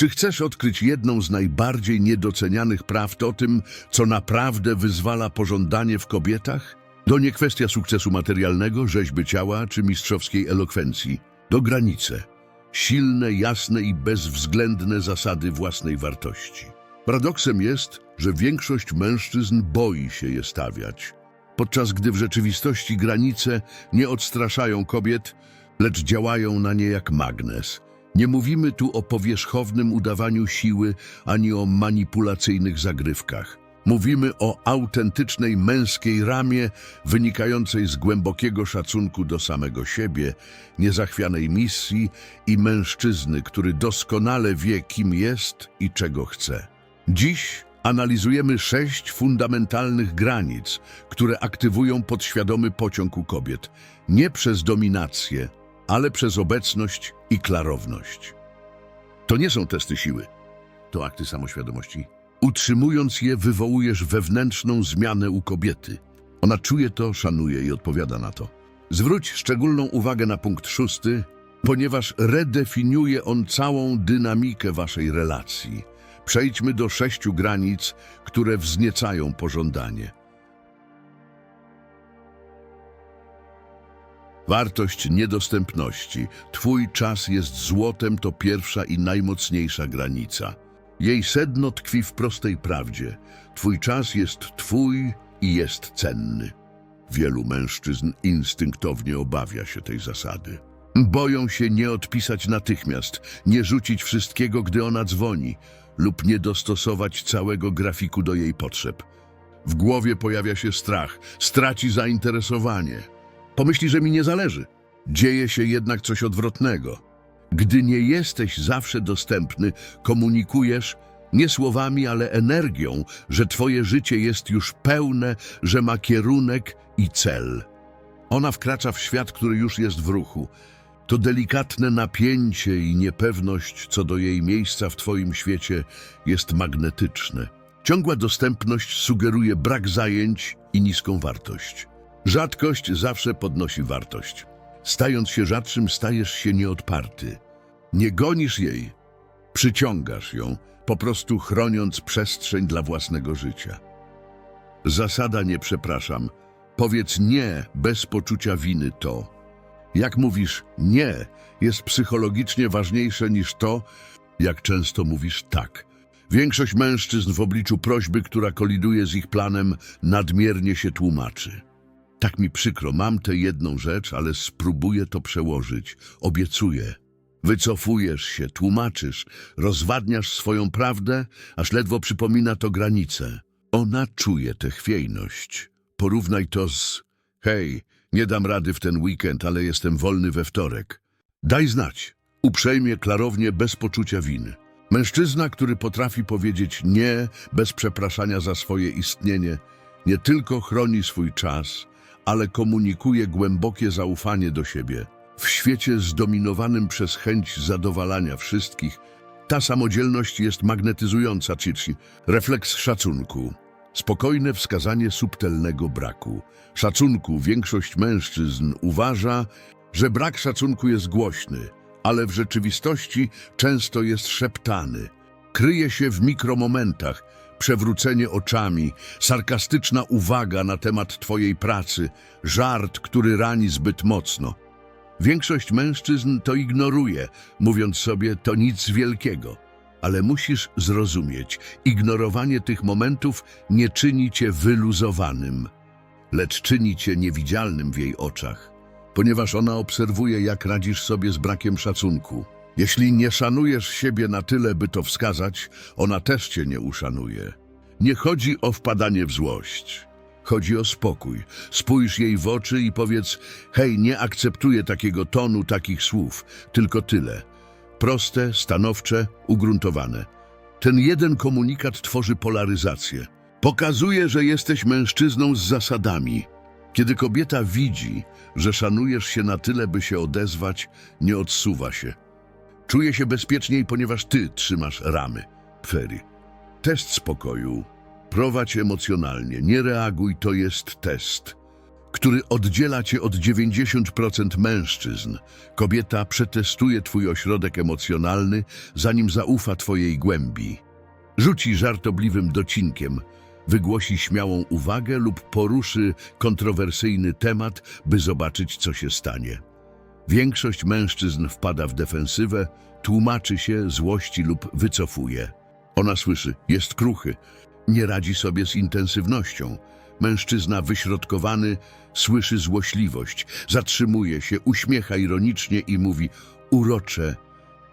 Czy chcesz odkryć jedną z najbardziej niedocenianych prawd o tym, co naprawdę wyzwala pożądanie w kobietach? To nie kwestia sukcesu materialnego, rzeźby ciała czy mistrzowskiej elokwencji. Do granice. Silne, jasne i bezwzględne zasady własnej wartości. Paradoksem jest, że większość mężczyzn boi się je stawiać, podczas gdy w rzeczywistości granice nie odstraszają kobiet, lecz działają na nie jak magnes. Nie mówimy tu o powierzchownym udawaniu siły ani o manipulacyjnych zagrywkach. Mówimy o autentycznej męskiej ramie wynikającej z głębokiego szacunku do samego siebie, niezachwianej misji i mężczyzny, który doskonale wie, kim jest i czego chce. Dziś analizujemy sześć fundamentalnych granic, które aktywują podświadomy pociąg u kobiet, nie przez dominację, ale przez obecność i klarowność. To nie są testy siły, to akty samoświadomości. Utrzymując je, wywołujesz wewnętrzną zmianę u kobiety. Ona czuje to, szanuje i odpowiada na to. Zwróć szczególną uwagę na punkt szósty, ponieważ redefiniuje on całą dynamikę waszej relacji. Przejdźmy do sześciu granic, które wzniecają pożądanie. Wartość niedostępności. Twój czas jest złotem, to pierwsza i najmocniejsza granica. Jej sedno tkwi w prostej prawdzie. Twój czas jest twój i jest cenny. Wielu mężczyzn instynktownie obawia się tej zasady. Boją się nie odpisać natychmiast, nie rzucić wszystkiego, gdy ona dzwoni, lub nie dostosować całego grafiku do jej potrzeb. W głowie pojawia się strach, straci zainteresowanie. Pomyśli, że mi nie zależy. Dzieje się jednak coś odwrotnego. Gdy nie jesteś zawsze dostępny, komunikujesz nie słowami, ale energią, że twoje życie jest już pełne, że ma kierunek i cel. Ona wkracza w świat, który już jest w ruchu. To delikatne napięcie i niepewność co do jej miejsca w twoim świecie jest magnetyczne. Ciągła dostępność sugeruje brak zajęć i niską wartość. Rzadkość zawsze podnosi wartość. Stając się rzadszym, stajesz się nieodparty. Nie gonisz jej, przyciągasz ją, po prostu chroniąc przestrzeń dla własnego życia. Zasada nie przepraszam. Powiedz nie bez poczucia winy to. Jak mówisz nie, jest psychologicznie ważniejsze niż to, jak często mówisz tak. Większość mężczyzn w obliczu prośby, która koliduje z ich planem, nadmiernie się tłumaczy. Tak mi przykro, mam tę jedną rzecz, ale spróbuję to przełożyć. Obiecuję. Wycofujesz się, tłumaczysz, rozwadniasz swoją prawdę, aż ledwo przypomina to granice. Ona czuje tę chwiejność. Porównaj to z... Hej, nie dam rady w ten weekend, ale jestem wolny we wtorek. Daj znać. Uprzejmie, klarownie, bez poczucia winy. Mężczyzna, który potrafi powiedzieć nie bez przepraszania za swoje istnienie, nie tylko chroni swój czas, ale komunikuje głębokie zaufanie do siebie. W świecie zdominowanym przez chęć zadowalania wszystkich, ta samodzielność jest magnetyzująca, Cici. Refleks szacunku. Spokojne wskazanie subtelnego braku. Szacunku większość mężczyzn uważa, że brak szacunku jest głośny, ale w rzeczywistości często jest szeptany. Kryje się w mikromomentach, przewrócenie oczami, sarkastyczna uwaga na temat twojej pracy, żart, który rani zbyt mocno. Większość mężczyzn to ignoruje, mówiąc sobie to nic wielkiego. Ale musisz zrozumieć, ignorowanie tych momentów nie czyni cię wyluzowanym, lecz czyni cię niewidzialnym w jej oczach, ponieważ ona obserwuje, jak radzisz sobie z brakiem szacunku. Jeśli nie szanujesz siebie na tyle, by to wskazać, ona też cię nie uszanuje. Nie chodzi o wpadanie w złość. Chodzi o spokój. Spójrz jej w oczy i powiedz: Hej, nie akceptuję takiego tonu, takich słów, tylko tyle. Proste, stanowcze, ugruntowane. Ten jeden komunikat tworzy polaryzację. Pokazuje, że jesteś mężczyzną z zasadami. Kiedy kobieta widzi, że szanujesz się na tyle, by się odezwać, nie odsuwa się. Czuje się bezpieczniej, ponieważ ty trzymasz ramy. Ferry. Test spokoju. Prowadź emocjonalnie. Nie reaguj, to jest test. który oddziela cię od 90% mężczyzn. Kobieta przetestuje twój ośrodek emocjonalny, zanim zaufa twojej głębi. Rzuci żartobliwym docinkiem, wygłosi śmiałą uwagę lub poruszy kontrowersyjny temat, by zobaczyć, co się stanie. Większość mężczyzn wpada w defensywę, tłumaczy się, złości lub wycofuje. Ona słyszy, jest kruchy, nie radzi sobie z intensywnością. Mężczyzna wyśrodkowany słyszy złośliwość, zatrzymuje się, uśmiecha ironicznie i mówi urocze.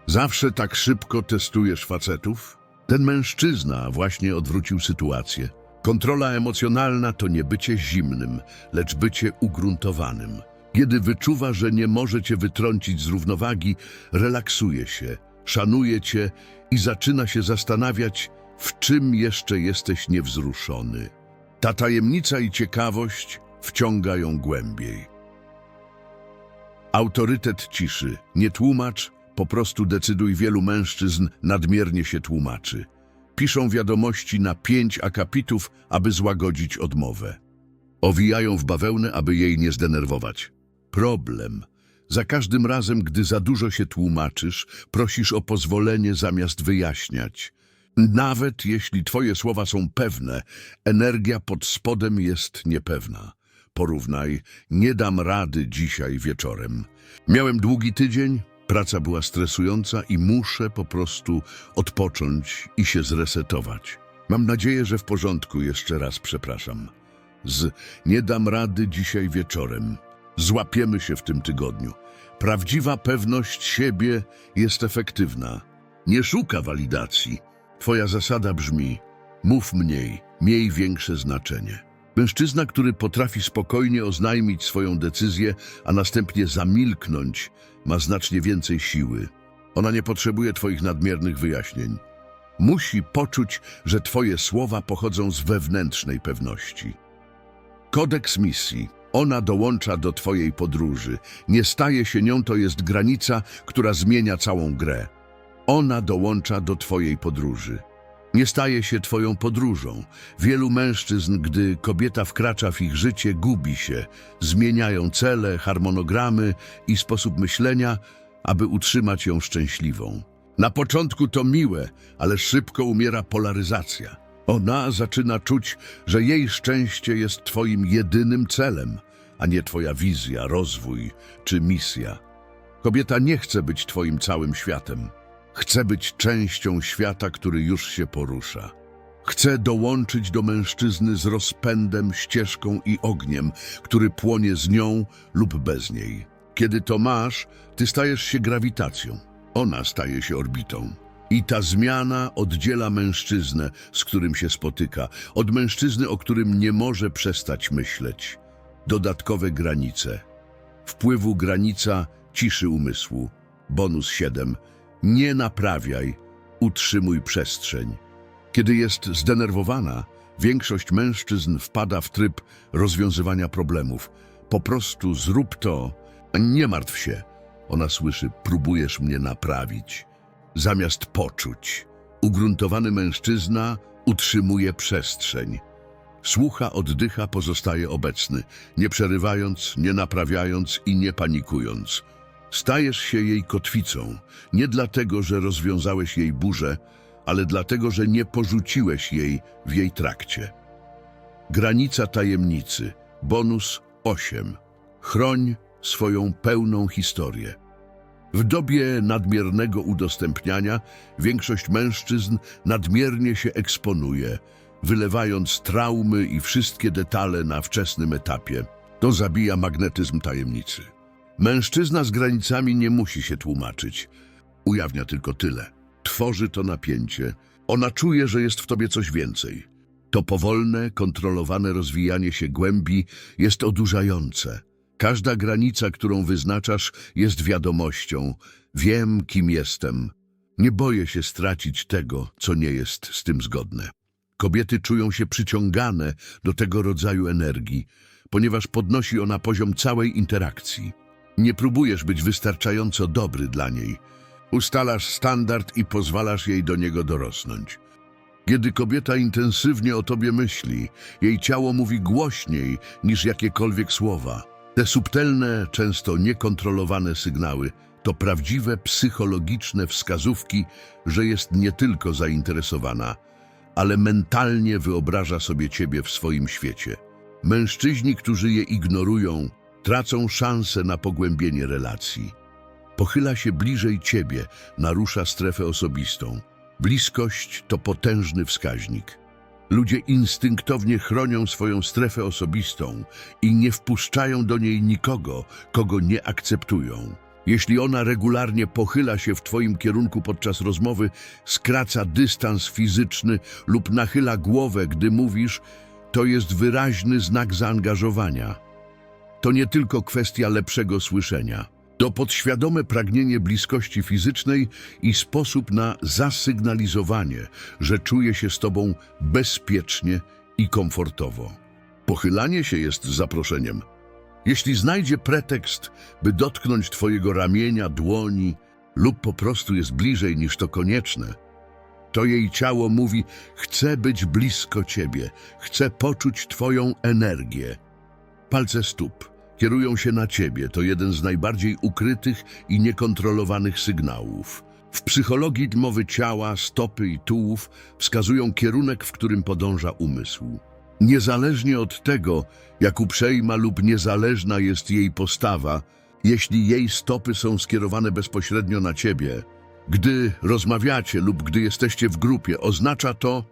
Zawsze tak szybko testujesz facetów? Ten mężczyzna właśnie odwrócił sytuację. Kontrola emocjonalna to nie bycie zimnym, lecz bycie ugruntowanym. Kiedy wyczuwa, że nie może cię wytrącić z równowagi, relaksuje się, szanuje cię i zaczyna się zastanawiać, w czym jeszcze jesteś niewzruszony. Ta tajemnica i ciekawość wciąga ją głębiej. Autorytet ciszy. Nie tłumacz, po prostu decyduj. Wielu mężczyzn nadmiernie się tłumaczy. Piszą wiadomości na pięć akapitów, aby złagodzić odmowę. Owijają w bawełnę, aby jej nie zdenerwować. Problem. Za każdym razem, gdy za dużo się tłumaczysz, prosisz o pozwolenie zamiast wyjaśniać. Nawet jeśli twoje słowa są pewne, energia pod spodem jest niepewna. Porównaj, nie dam rady dzisiaj wieczorem. Miałem długi tydzień, praca była stresująca i muszę po prostu odpocząć i się zresetować. Mam nadzieję, że w porządku, jeszcze raz przepraszam. Z nie dam rady dzisiaj wieczorem. Złapiemy się w tym tygodniu. Prawdziwa pewność siebie jest efektywna. Nie szuka walidacji. Twoja zasada brzmi: mów mniej, miej większe znaczenie. Mężczyzna, który potrafi spokojnie oznajmić swoją decyzję, a następnie zamilknąć, ma znacznie więcej siły. Ona nie potrzebuje Twoich nadmiernych wyjaśnień. Musi poczuć, że Twoje słowa pochodzą z wewnętrznej pewności. Kodeks misji. Ona dołącza do Twojej podróży. Nie staje się nią, to jest granica, która zmienia całą grę. Ona dołącza do Twojej podróży. Nie staje się Twoją podróżą. Wielu mężczyzn, gdy kobieta wkracza w ich życie, gubi się. Zmieniają cele, harmonogramy i sposób myślenia, aby utrzymać ją szczęśliwą. Na początku to miłe, ale szybko umiera polaryzacja. Ona zaczyna czuć, że jej szczęście jest Twoim jedynym celem, a nie Twoja wizja, rozwój czy misja. Kobieta nie chce być Twoim całym światem. Chce być częścią świata, który już się porusza. Chce dołączyć do mężczyzny z rozpędem, ścieżką i ogniem, który płonie z nią lub bez niej. Kiedy to masz, ty stajesz się grawitacją, ona staje się orbitą. I ta zmiana oddziela mężczyznę, z którym się spotyka, od mężczyzny, o którym nie może przestać myśleć. Dodatkowe granice. Wpływu granica ciszy umysłu. Bonus 7. Nie naprawiaj, utrzymuj przestrzeń. Kiedy jest zdenerwowana, większość mężczyzn wpada w tryb rozwiązywania problemów. Po prostu zrób to, nie martw się. Ona słyszy, próbujesz mnie naprawić. Zamiast poczuć, ugruntowany mężczyzna utrzymuje przestrzeń. Słucha, oddycha, pozostaje obecny, nie przerywając, nie naprawiając i nie panikując. Stajesz się jej kotwicą, nie dlatego, że rozwiązałeś jej burzę, ale dlatego, że nie porzuciłeś jej w jej trakcie. Granica tajemnicy. Bonus 8. Chroń swoją pełną historię. W dobie nadmiernego udostępniania większość mężczyzn nadmiernie się eksponuje, wylewając traumy i wszystkie detale na wczesnym etapie. To zabija magnetyzm tajemnicy. Mężczyzna z granicami nie musi się tłumaczyć. Ujawnia tylko tyle. Tworzy to napięcie. Ona czuje, że jest w tobie coś więcej. To powolne, kontrolowane rozwijanie się głębi jest odurzające. Każda granica, którą wyznaczasz, jest wiadomością. Wiem, kim jestem. Nie boję się stracić tego, co nie jest z tym zgodne. Kobiety czują się przyciągane do tego rodzaju energii, ponieważ podnosi ona poziom całej interakcji. Nie próbujesz być wystarczająco dobry dla niej. Ustalasz standard i pozwalasz jej do niego dorosnąć. Kiedy kobieta intensywnie o tobie myśli, jej ciało mówi głośniej niż jakiekolwiek słowa. Te subtelne, często niekontrolowane sygnały to prawdziwe psychologiczne wskazówki, że jest nie tylko zainteresowana, ale mentalnie wyobraża sobie ciebie w swoim świecie. Mężczyźni, którzy je ignorują, tracą szansę na pogłębienie relacji. Pochyla się bliżej ciebie, narusza strefę osobistą. Bliskość to potężny wskaźnik. Ludzie instynktownie chronią swoją strefę osobistą i nie wpuszczają do niej nikogo, kogo nie akceptują. Jeśli ona regularnie pochyla się w Twoim kierunku podczas rozmowy, skraca dystans fizyczny lub nachyla głowę, gdy mówisz, to jest wyraźny znak zaangażowania. To nie tylko kwestia lepszego słyszenia. To podświadome pragnienie bliskości fizycznej i sposób na zasygnalizowanie, że czuje się z Tobą bezpiecznie i komfortowo. Pochylanie się jest zaproszeniem. Jeśli znajdzie pretekst, by dotknąć Twojego ramienia, dłoni lub po prostu jest bliżej niż to konieczne, to jej ciało mówi: Chcę być blisko Ciebie, chcę poczuć Twoją energię. Palce stóp kierują się na Ciebie. To jeden z najbardziej ukrytych i niekontrolowanych sygnałów. W psychologii mowy ciała, stopy i tułów wskazują kierunek, w którym podąża umysł. Niezależnie od tego, jak uprzejma lub niezależna jest jej postawa, jeśli jej stopy są skierowane bezpośrednio na Ciebie, gdy rozmawiacie lub gdy jesteście w grupie, oznacza to,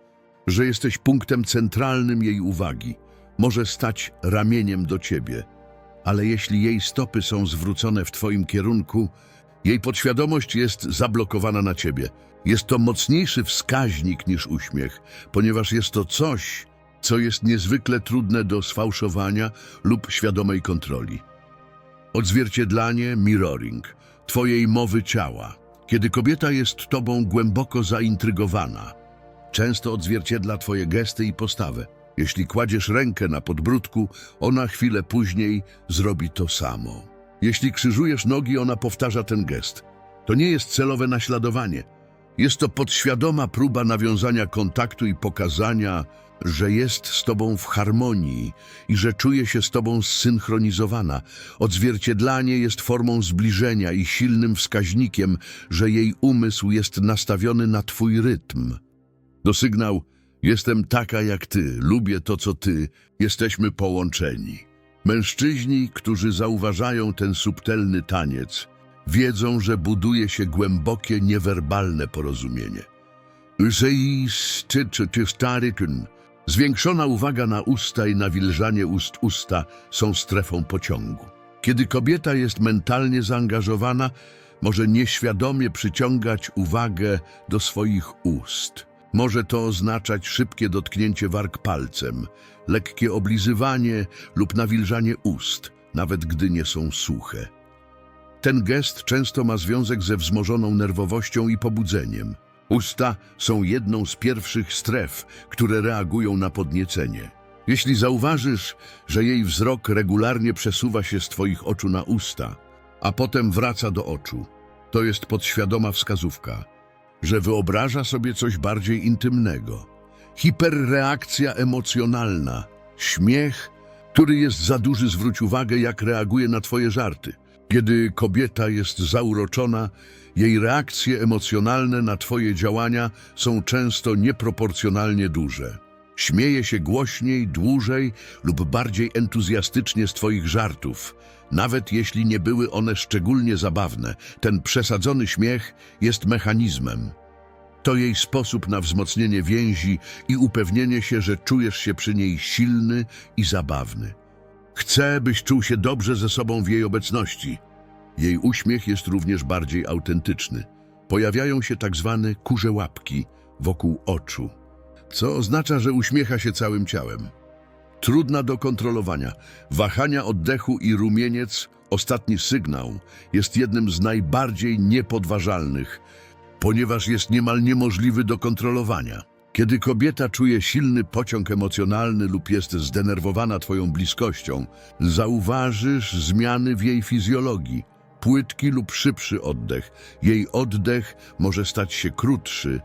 że jesteś punktem centralnym jej uwagi. Może stać ramieniem do Ciebie ale jeśli jej stopy są zwrócone w Twoim kierunku, jej podświadomość jest zablokowana na Ciebie. Jest to mocniejszy wskaźnik niż uśmiech, ponieważ jest to coś, co jest niezwykle trudne do sfałszowania lub świadomej kontroli. Odzwierciedlanie, mirroring, Twojej mowy ciała. Kiedy kobieta jest Tobą głęboko zaintrygowana, często odzwierciedla Twoje gesty i postawę. Jeśli kładziesz rękę na podbródku, ona chwilę później zrobi to samo. Jeśli krzyżujesz nogi, ona powtarza ten gest. To nie jest celowe naśladowanie. Jest to podświadoma próba nawiązania kontaktu i pokazania, że jest z tobą w harmonii i że czuje się z tobą zsynchronizowana. Odzwierciedlanie jest formą zbliżenia i silnym wskaźnikiem, że jej umysł jest nastawiony na twój rytm. To sygnał Jestem taka jak ty, lubię to, co ty, jesteśmy połączeni. Mężczyźni, którzy zauważają ten subtelny taniec, wiedzą, że buduje się głębokie, niewerbalne porozumienie. Zwiększona uwaga na usta i nawilżanie ust usta są strefą pociągu. Kiedy kobieta jest mentalnie zaangażowana, może nieświadomie przyciągać uwagę do swoich ust. Może to oznaczać szybkie dotknięcie warg palcem, lekkie oblizywanie lub nawilżanie ust, nawet gdy nie są suche. Ten gest często ma związek ze wzmożoną nerwowością i pobudzeniem. Usta są jedną z pierwszych stref, które reagują na podniecenie. Jeśli zauważysz, że jej wzrok regularnie przesuwa się z Twoich oczu na usta, a potem wraca do oczu, to jest podświadoma wskazówka – że wyobraża sobie coś bardziej intymnego. Hiperreakcja emocjonalna, śmiech, który jest za duży, zwróć uwagę, jak reaguje na Twoje żarty. Kiedy kobieta jest zauroczona, jej reakcje emocjonalne na Twoje działania są często nieproporcjonalnie duże. Śmieje się głośniej, dłużej lub bardziej entuzjastycznie z Twoich żartów, nawet jeśli nie były one szczególnie zabawne, ten przesadzony śmiech jest mechanizmem. To jej sposób na wzmocnienie więzi i upewnienie się, że czujesz się przy niej silny i zabawny. Chce, byś czuł się dobrze ze sobą w jej obecności. Jej uśmiech jest również bardziej autentyczny. Pojawiają się tak zwane kurze łapki wokół oczu, co oznacza, że uśmiecha się całym ciałem trudna do kontrolowania. Wahania oddechu i rumieniec, ostatni sygnał, jest jednym z najbardziej niepodważalnych, ponieważ jest niemal niemożliwy do kontrolowania. Kiedy kobieta czuje silny pociąg emocjonalny lub jest zdenerwowana Twoją bliskością, zauważysz zmiany w jej fizjologii. Płytki lub szybszy oddech. Jej oddech może stać się krótszy,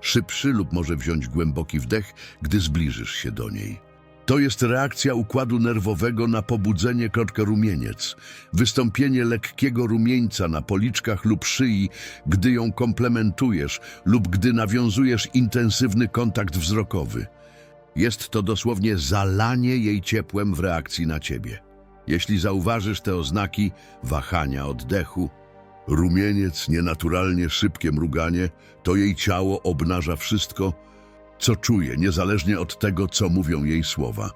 szybszy lub może wziąć głęboki wdech, gdy zbliżysz się do niej. To jest reakcja układu nerwowego na pobudzenie kropka rumieniec, wystąpienie lekkiego rumieńca na policzkach lub szyi, gdy ją komplementujesz lub gdy nawiązujesz intensywny kontakt wzrokowy. Jest to dosłownie zalanie jej ciepłem w reakcji na ciebie. Jeśli zauważysz te oznaki wahania oddechu, rumieniec, nienaturalnie szybkie mruganie, to jej ciało obnaża wszystko, co czuje, niezależnie od tego, co mówią jej słowa.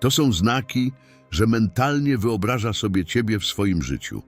To są znaki, że mentalnie wyobraża sobie ciebie w swoim życiu.